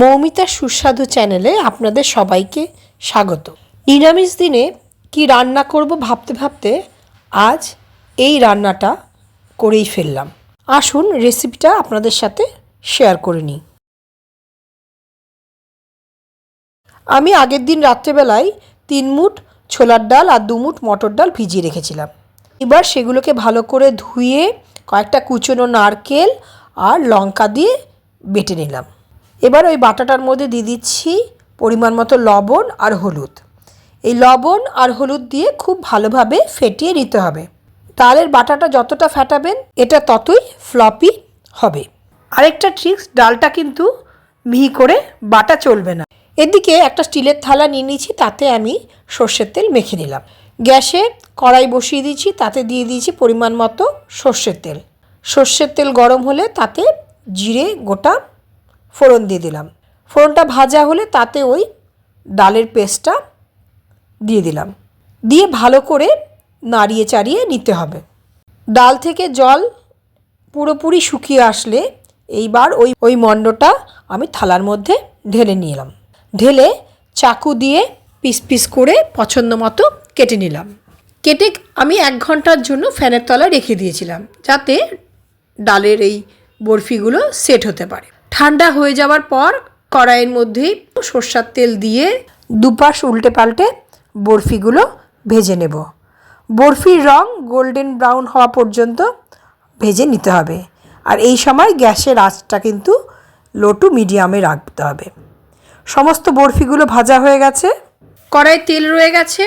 মৌমিতার সুস্বাদু চ্যানেলে আপনাদের সবাইকে স্বাগত। নিরামিষ দিনে কি রান্না করব ভাবতে ভাবতে আজ এই রান্নাটা করেই ফেললাম। আসুন রেসিপিটা আপনাদের সাথে শেয়ার করে নিই। আমি আগের দিন রাত্রেবেলায় তিন মুঠ ছোলার ডাল আর দু মুঠ মটর ডাল ভিজিয়ে রেখেছিলাম। এবার সেগুলোকে ভালো করে ধুয়ে কয়েকটা কুচনো নারকেল আর লঙ্কা দিয়ে বেটে নিলাম। এবার ওই বাটাটার মধ্যে দিয়ে দিচ্ছি পরিমাণ মতো লবণ আর হলুদ। এই লবণ আর হলুদ দিয়ে খুব ভালোভাবে ফেটিয়ে নিতে হবে। ডালের বাটাটা যতটা ফেটাবেন, এটা ততই ফ্লপি হবে। আরেকটা ট্রিক্স ডালটা কিন্তু মিহি করে বাটা চলবে না। এদিকে একটা স্টিলের থালা নিয়ে নিয়েছি, তাতে আমি সর্ষের তেল মেখে নিলাম। গ্যাসে কড়াই বসিয়ে দিয়েছি, তাতে দিয়ে দিয়েছি পরিমাণ মতো সর্ষের তেল। সর্ষের তেল গরম হলে তাতে জিরে, গোটা ফোড়ন দিয়ে দিলাম। ফোড়নটা ভাজা হলে তাতে ওই ডালের পেস্টটা দিয়ে দিলাম। দিয়ে ভালো করে নাড়িয়ে চাড়িয়ে নিতে হবে। ডাল থেকে জল পুরোপুরি শুকিয়ে আসলে এইবার ওই ওই মণ্ডটা আমি থালার মধ্যে ঢেলে নিলাম। ঢেলে চাকু দিয়ে পিস পিস করে পছন্দ মতো কেটে নিলাম। কেটে আমি এক ঘণ্টার জন্য ফ্যানের তলায় রেখে দিয়েছিলাম যাতে ডালের এই বরফিগুলো সেট হতে পারে। ঠান্ডা হয়ে যাওয়ার পর কড়াইয়ের মধ্যেই সর্ষার তেল দিয়ে দুপাশ উল্টে পাল্টে বরফিগুলো ভেজে নেব। বরফির রং গোল্ডেন ব্রাউন হওয়া পর্যন্ত ভেজে নিতে হবে। আর এই সময় গ্যাসের আঁচটা কিন্তু লো টু মিডিয়ামে রাখতে হবে। সমস্ত বরফিগুলো ভাজা হয়ে গেছে। কড়াই তেল রয়ে গেছে।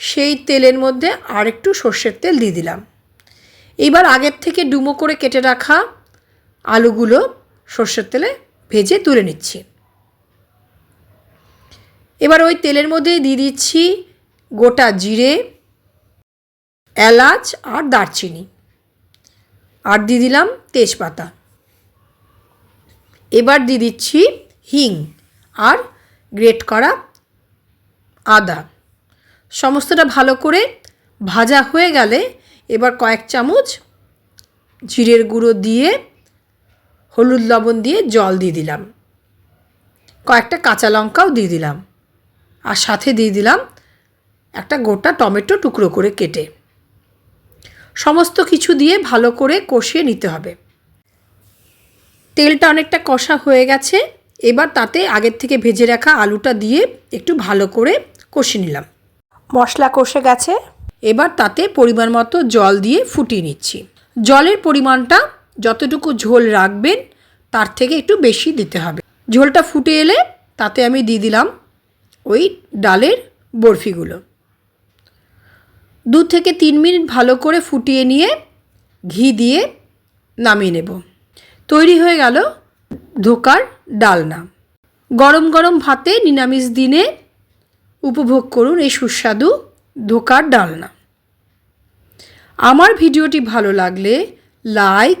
সেই তেলের মধ্যে আর একটু সর্ষের তেল দিয়ে দিলাম। এইবার আগের থেকে ডুমো করে কেটে রাখা আলুগুলো সর্ষের তেলে ভেজে তুলে নিচ্ছি। এবার ওই তেলের মধ্যে দিয়ে দিচ্ছি গোটা জিরে, এলাচ আর দারচিনি। আর দিয়ে দিলাম তেজপাতা। এবার দিয়ে দিচ্ছি হিং আর গ্রেট করা আদা। সমস্তটা ভালো করে ভাজা হয়ে গেলে এবার কয়েক চামচ জিরের গুঁড়ো দিয়ে হলুদ লবণ দিয়ে জল দিয়ে দিলাম। কয়েকটা কাঁচা লঙ্কাও দিয়ে দিলাম। আর সাথে দিয়ে দিলাম একটা গোটা টমেটো টুকরো করে কেটে। সমস্ত কিছু দিয়ে ভালো করে কষিয়ে নিতে হবে। তেলটা অনেকটা কষা হয়ে গেছে। এবার তাতে আগের থেকে ভেজে রাখা আলুটা দিয়ে একটু ভালো করে কষে নিলাম। মশলা কষে গেছে। এবার তাতে পরিমাণ মতো জল দিয়ে ফুটিয়ে নিচ্ছি। জলের পরিমাণটা যতটুকু ঝোল রাখবেন, তার থেকে একটু বেশি দিতে হবে। ঝোলটা ফুটে এলে তাতে আমি দিয়ে দিলাম ওই ডালের বরফিগুলো। দু থেকে তিন মিনিট ভালো করে ফুটিয়ে নিয়ে ঘি দিয়ে নামিয়ে নেব। তৈরি হয়ে গেল ধোকার ডালনা। গরম গরম ভাতে নিরামিষ দিনে উপভোগ করুন এই সুস্বাদু ধোকার ডালনা। আমার ভিডিওটি ভালো লাগলে লাইক